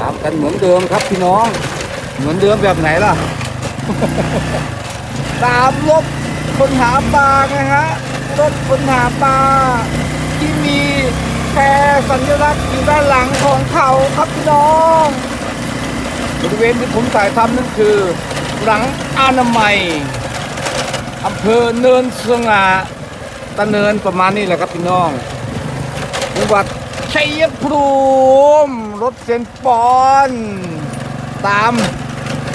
ตามกันเหมือนเดิมครับพี่น้อง เหมือนเดิมแบบไหนล่ะ ตามรถคนหาปลาไงฮะรถคนหาปลาที่มีแพรสัญลักษณ์อยู่ด้านหลังของเขาครับพี่น้องบริเวณที่ผมถ่ายทำนั่นคือ หลังอานามัยอำเภอเนินสง่าตะเนินประมาณนี้แหละครับพี่น้องจังหวัด ชัยภูมิรถเซนปอนตาม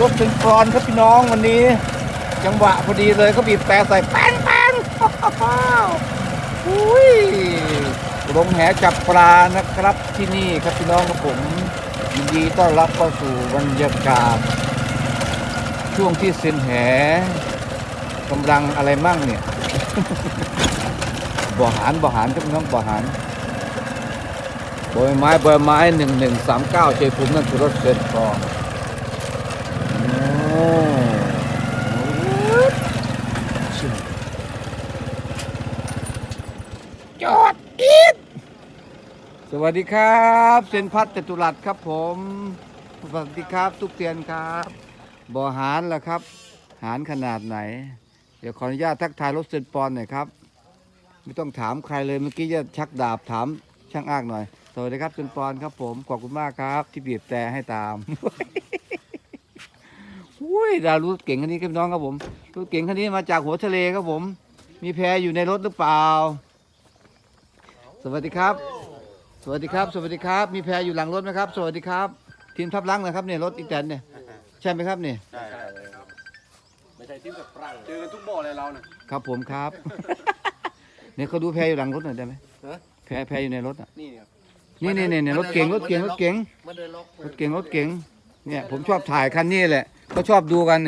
รถเซนปอนครับพี่น้องวันนี้ จังหวะพอดีเลยเขาบีบแต่ใส่แป้งแป้งอุ้ยลงแหจับปลานะครับที่นี่ครับพี่น้องครับผมยินดีต้อนรับเข้าสู่บรรยากาศ ช่วงที่เซนแหกำลังอะไรมั่งเนี่ยบ่อหารบ่อหารครับพี่น้องบ่อหาร บอยไม้บอยไม้หนึ่งหนึ่งสามเก้าเจภูมินั่นคือรถเซ็นทองโอ้ชิวจอดอีดสวัสดีครับเซนพัฒน์จตุรัสครับผม สวัสดีครับทุกเตียนครับบ่อหารล่ะครับ หารขนาดไหน เดี๋ยวขออนุญาตทักทายรถเซนปอนหน่อยครับ ไม่ต้องถามใครเลยเมื่อกี้จะชักดาบถามช่างอ้างหน่อย สวัสดีครับเซนปอนครับผมขอบคุณมากครับ ที่บีบแต่ให้ตามอุ้ยดาวรถเก่งคันนี้ครับพี่น้องครับผมรถเก่งคันนี้มาจากหัวทะเลครับผม มีแพอยู่ในรถหรือเปล่า สวัสดีครับ สวัสดีครับ สวัสดีครับ มีแพอยู่หลังรถไหมครับ สวัสดีครับ ทีมทับลังนะครับเนี่ยรถอีแตนเนี่ยใช่ไหมครับเนี่ยใช่ครับไม่ใช่ที่กับปรังเจอกันทุกบ่อเลยเราเนี่ยครับผมครับ เนี่ยเขาดูแพอยู่หลังรถหน่อยได้ไหมฮะแพแพอยู่ในรถอะนี่ครับ นี่นี่นี่รถเก๋งรถเก๋งรถเก๋งมาเดินล็อกรถเก๋งรถเก๋งเนี่ย ผมชอบถ่ายคันนี้แหละก็ชอบดูกัน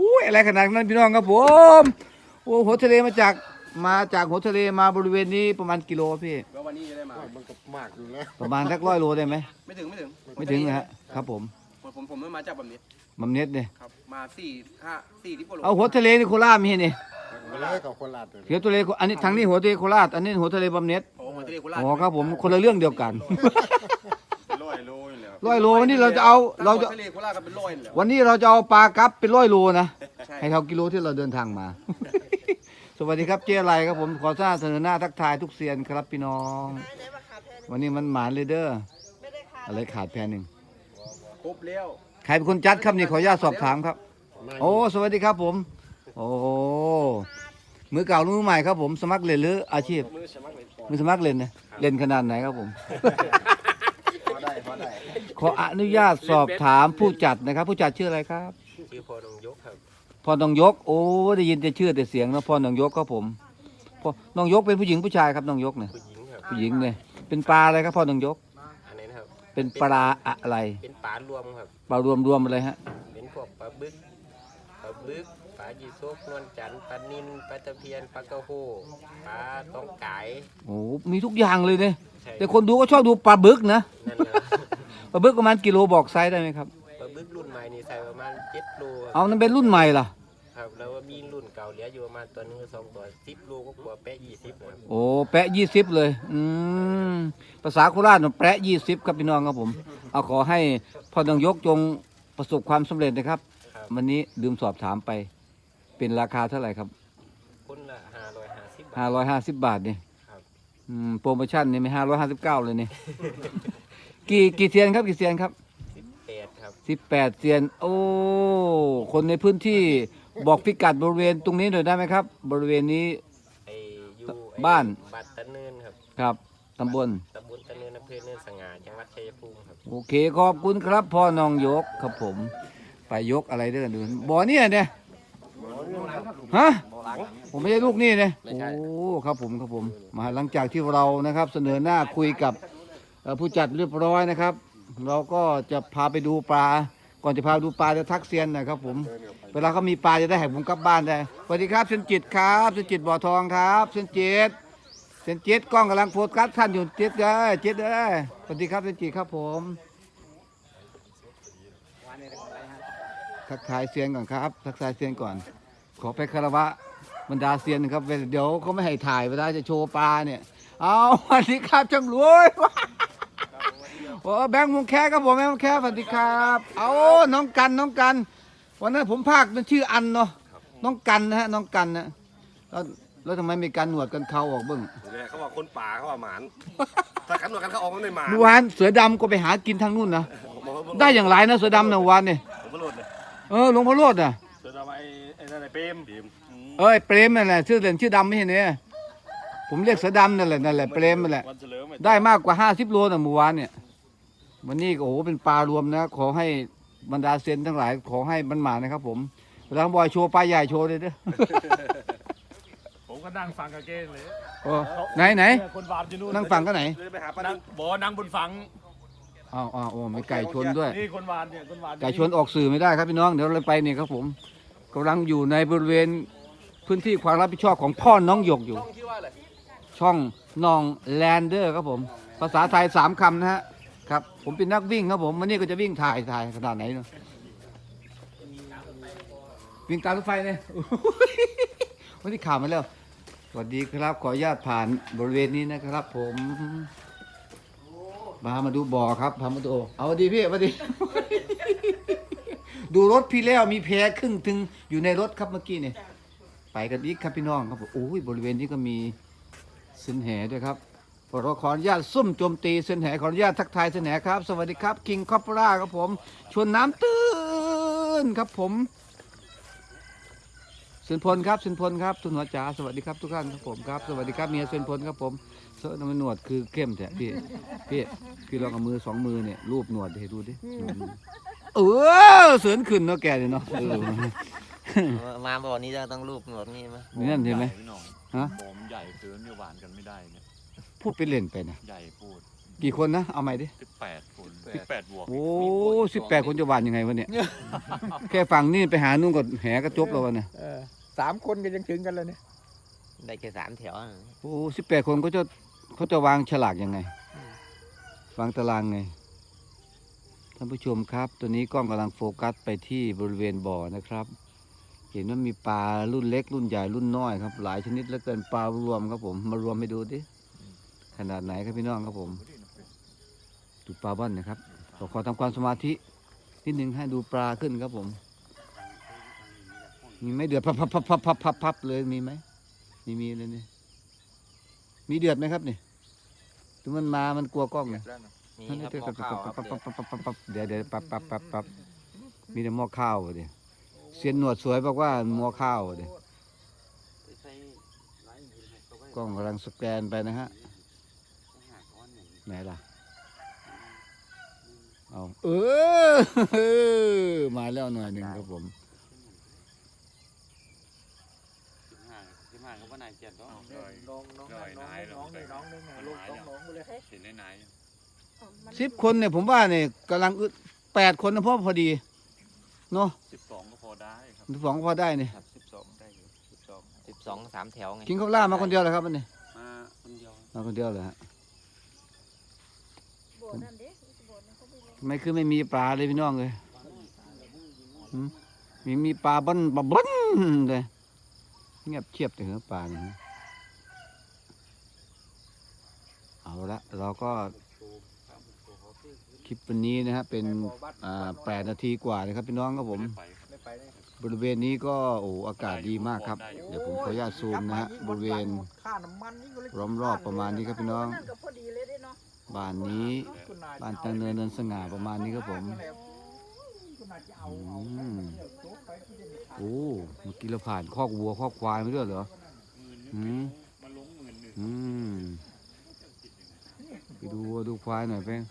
อุ้ยอะไรขนาดนั้นพี่น้องครับผมโอ้หัวทะเลมาจากมาจากหัวทะเลมาบริเวณนี้ประมาณกิโลพี่ว่าวันนี้จะได้มามันก็มากอยู่แล้วประมาณสักร้อยโลได้ไหมไม่ถึงไม่ถึงไม่ถึงนะฮะครับผมผมผมผมไม่มาจากแบบนี้มัมเน็ตเนี่ยครับมาสี่ห้าสี่ที่โปรโลเอาหัวทะเลนี่โคราชมีนี่มาเลยกับคนลาดเลยหัวทะเลอันนี้ทางนี้หัวทะเลโคราชอันนี้หัวทะเลบำเหน็จโอ้โหทะเลโคราชอ๋อครับผมคนละเรื่องเดียวกันร้อยโลอยู่แล้วร้อยโลวันนี้เราจะเอาเราจะทะเลโคราชก็เป็นร้อยแล้ววันนี้เราจะเอาปลากั๊บเป็นร้อยโลนะใช่ให้เท่ากิโลที่เราเดินทางมา สวัสดีครับเจ๊อะไรครับผมขอทราบเสนอหน้าทักทายทุกเซียนครับพี่น้อง วันนี้มันหมานเลยเด้ออะไรขาดแพนหนึ่งครบแล้วใครเป็นคนจัดครับนี่ขออนุญาตสอบถามครับ โอ้สวัสดีครับผม โอ้ มือเก่ามือใหม่ครับผมสมัครเล่นหรืออาชีพ มือสมัครเลยพอมือสมัครเล่นนะเล่นขนาดไหนครับผม พอได้พอได้ขออนุญาตสอบถามผู้จัดนะครับ ผู้จัดชื่ออะไรครับชื่อพอนงยกครับพอน้องยก โอ้ได้ยินแต่ชื่อแต่เสียงนะพอน้องยกครับผมพอน้องยกเป็นผู้หญิงผู้ชายครับน้องยกเนี่ยผู้หญิงครับผู้หญิงเนี่ยเป็นปลาอะไรครับพ่อน้องยก อันนี้นะครับ เป็นปลาอะไรเป็นปลารวมครับปลารวมรวมอะไรฮะเป็นพวกปลาบึกปลาบึก ปลายีโซกนวลจันทร์ปลานิลปลาตะเพียนปลากระโฮปลาต้องไก่โอ้มีทุกอย่างเลยเนี่ยใช่แต่คนดูก็ชอบดูปลาบึกนะนั่นนะปลาบึกประมาณกิโลบอกไซส์ได้ไหมครับ ปลาบึกรุ่นใหม่นี่ใส่ประมาณเจ็ดโลครับเอานั่นเป็นรุ่นใหม่ล่ะครับแล้วว่ามีรุ่นเก่าเหลืออยู่ประมาณตัวหนึงสองตัวสิบโลก็กลัวแปะยี่สิบครับโอ้แปะยี่สิบเลย อืมภาษาโคราชน่ะแปะยี่สิบครับพี่น้องครับผม เอาขอให้พ่อน้องยกจงประสบความสำเร็จนะครับ ครับวันนี้ลืมสอบถามไป เป็นราคาเท่าไหร่ครับคนละห้าร้อยห้าสิบห้าบาทร้อยห้าสิบบาทนี่ครับอืมโปรโมชั่นนี่ไม่ห้าร้อยห้าสิบเก้าเลยนี่ กี่กี่เซียนครับกี่เซียนครับสิบแปดครับสิบแปดเซียน โอ้ คนในพื้นที่บอกพิกัดบริเวณตรงนี้หน่อยได้ไหมครับ บริเวณนี้ ไออยู่ไอ้บ้าน บัตรตะเนินครับครับตำบล ตำบลตะเนินอำเภอเนินสง่าจังหวัดชัยภูมิครับ โอเคขอบคุณครับพ่อน้องยกครับผม ไปยกอะไรเด้อดูบ่อเนี่ยเนี่ย ฮะผมไม่ใช่ลูกนี่เนี่ยโอ้ครับผมครับผมมาหลังจากที่เรานะครับ เสนอหน้าคุยกับผู้จัดเรียบร้อยนะครับ เราก็จะพาไปดูปลา ก่อนจะพาดูปลาจะทักเซียนนะครับ ผม เวลาเขามีปลาจะได้ให้ผมกลับบ้านได้สวัสดีครับเซนจิตครับเซนจิตบ่อทองครับเซนจิตเซนจิตกล้องกำลังโฟกัสท่านอยู่จิตเด้อจิตเด้อสวัสดีครับเซนจิตครับผมทักทายเซียนก่อนครับ ทักทายเซียนก่อน ขอไปคารวะบรรดาเซียนนะครับ เดี๋ยวเขาไม่ให้ถ่ายเวลาจะโชว์ปลาเนี่ย เอาสวัสดีครับจังรวยโอ้แบงค์วงแคครับผมแบงค์วงแคสวัสดีครับ เอาน้องกันน้องกัน วันนั้นผมภาคเป็นชื่ออันเนาะน้องกันนะฮะน้องกันนะแล้วแล้วทำไมมีการหนวดกันเขาออกเบ้างเนี่ยเขาบอกคนป่าเขาว่าหมานถ้ากันว่ากันเขาออกมันไม่หมานเมื่อวานเสือดำก็ไปหากินทางนู่นนะได้อย่างไรนะเสือดำนะเมื่อวานเนี่ยผมก็หลุดเลยเออหลวงพ่อโลดน่ะ เปรมเปรมเอ้ยเปรมนั่นแหละชื่อเล่นชื่อดำไม่ใช่เนี่ยผมเรียกเสือดำนั่นแหละนั่นแหละเปรมนั่นแหละวันเฉลิมได้มากกว่าห้าสิบโลนะเมื่อวานเนี่ยวันนี้ก็โอ้โหเป็นปลารวมนะ ขอให้บรรดาเซยนทั้งหลายขอให้มันหมานะครับ ผมเวลาบอยโชว์ปลาใหญ่โชว์เลยเด้อผมก็นั่งฟังกับเก้งเลยโอ้ไหนไหนคนวานอยู่นู่นนั่งฟังก็ไหนเลยไปหาปลานั่ดุงกบอกว่านั่งบนฝังอ้าวอ้าวโอ้มีไก่ชนด้วยนี่คนวานเนี่ยคนวานไก่ชนออกสื่อไม่ได้ครับพี่น้องเดี๋ยวเราไปเนี่ยครับผม กำลังอยู่ในบริเวณพื้นที่ความรับผิดชอบของพ่อน้องหยกอยู่ต้องชื่อว่าอะไรช่องนองแลนเดอร์ครับผม ภาษาไทยสามคำนะฮะครับผมเป็นนักวิ่งครับผมวันนี้ก็จะวิ่งถ่ายถ่ายขนาดไหนเนาะวิ่งตามรถไฟเนี่ยวันนี้ข่าวมาแล้วสวัสดีครับ ขออนุญาตผ่านบริเวณนี้นะครับ ผมมามาดูบ่อครับพามาดูเอาสวัสดีพี่สวัสดี ดูรถพี่แล้วมีแพครึ่งถึงอยู่ในรถครับเมื่อกี้เนี่ย ไปกันอีกครับพี่น้องครับโอ้ยบริเวณนี้ก็มีเส้นแหด้วยครับเราขออนุญาตซุ่มโจมตีเส้นแหขออนุญาตทักทายเส้นแหครับ สวัสดีครับคิงคอปราครับผมชวนน้ำตื้นครับผมเซนพลครับเซนพลครับทุนหัวจ๋าสวัสดีครับทุกท่านครับผมครับสวัสดีครับเมียเซนพลครับผมเสื้อน้ำมันหนวดคือเข้มแท้พี่พี่พี่ลองเอามือสองมือเนี่ยรูปหนวดให้ดูดิ เออเสือนขึ้นเนาะแกเนี่ยเนาะเออมาบ่อนี้จะต้องรูปหนวดนี่ไหมนั่นใช่ไหม พี่น้องฮะบอมใหญ่เกินจะหวานกันไม่ได้เนี่ย พูดไปเล่นไปนะ ใหญ่พูดกี่คนนะ เอาใหม่ดิ สิบแปดคนสิบแปดบวกโอ้สิบแปดคนจะหวานยังไงวะเนี่ย แค่ฝั่งนี่ไปหานู่นก็แหก็จบแล้ววะเนี่ยเออสามคนก็ยังถึงกันเลยเนี่ยได้แค่สามแถวอะโอ้สิบแปดคนก็จะเขาจะวางฉลากยังไง วางตารางไง ท่านผู้ชมครับ ตัวนี้กล้องกำลังโฟกัสไปที่บริเวณบ่อนะครับ เห็นว่ามีปลารุ่นเล็ก รุ่นใหญ่รุ่นน้อยครับ หลายชนิดเหลือเกินปลารวมครับผมมารวมไปดูดิขนาดไหนครับพี่น้องครับผมดูปลาบ้านนะครับขอขอทำความสมาธินิดหนึ่งให้ดูปลาขึ้นครับผมมีไหมเดือดพับพับพับพับพับพับพับเลยมีไหมมีมีเลยนี่มีเดือดไหมครับนี่ถึงมันมามันกลัวกล้องเนี่ย มีนั่นครับเดือดหม้อปั๊บข้าวปั๊บครับปั๊บปั๊บปั๊บปั๊บเดี๋ยวเดี๋ยวปั๊บปั๊บปั๊บปั๊บมีแต่หม้อข้าวเดี๋ยวเสียนหนวดสวยบอกว่าหม้อข้าวเดี๋ยวกล้องกำลังสแกนไปนะฮะไหนล่ะเอาเออมาแล้วหน่อยหนึ่งครับผมน้องน้องน้องน้องนี่น้องนึงอะลูกน้องน้องไปเลยเห็นในไหน สิบคนเนี่ยผมว่าเนี่ยกำลังอึดแปดคนนะพ่อพอดีเนาะสิบสองก็พอได้ครับสองก็พอได้เนี่ยครับสิบสองได้อยู่สิบสองสิบสองสามแถวไงกินข้าวล่ามาคนเดียวเหรอครับวันนี้มาคนเดียวมาคนเดียวเลยฮะโบสถ์นั่นเด้โบสถ์นั่นเขาไปเลยทำไมคือไม่มีปลาเลยพี่น้องเลยหืมมีมีปลาบ้นปลาบ้นเลยเงียบเชียบแต่เหรอปลาเนี่ยฮะเอาละเราก็ คลิปวันนี้นะฮะเป็นอ่าแปดนาทีกว่านะครับพี่น้องครับผม ไม่ไปเลยบริเวณนี้ก็โอ้อากาศดีมากครับ เดี๋ยวผมขออนุญาตซูมนะฮะบริเวณค่าน้ำมันนี่ก็เลยล้อมรอบประมาณนี้ครับพี่น้อง นั่นก็พอดีเลยเด้เนาะบ้านนี้คุณนายบ้านตังเนินเนินสง่าประมาณนี้ครับผม คุณนายจะเอาอืมโอ้เมื่อกี้เราผ่านคอกวัวคอกควายไม่ด้วยเหรออืมมาลงหมื่นหนึ่งอืมไปดูวัวดูควายหน่อยเพ่ง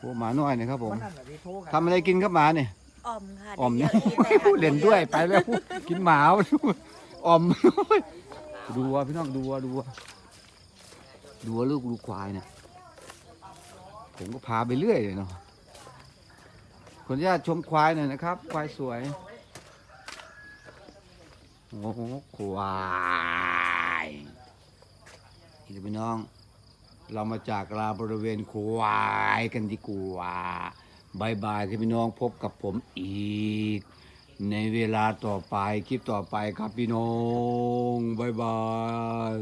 โอ้หมาน้อยนะครับผมวันนั้นน่ะที่โทรกันทำอะไรกินครับหมาเนี่ยอ่อมค่ะอ่อมเนี่ยได้เยอะเล่นด้วยไปแล้วกินหมาอ่อมดูวัวพี่น้องดูวัวดูวัวดูวัวลูกดูควายเนี่ยผมก็พาไปเรื่อยเลยเนาะขออนุญาตชมควายหน่อยนะครับ ควายสวยโอ้โหควายนี่พี่น้อง เรามาจากลาบริเวณควายกันดีกว่าบายบายครับพี่น้องพบกับผมอีก ในเวลาต่อไปคลิปต่อไปครับพี่น้องบายบาย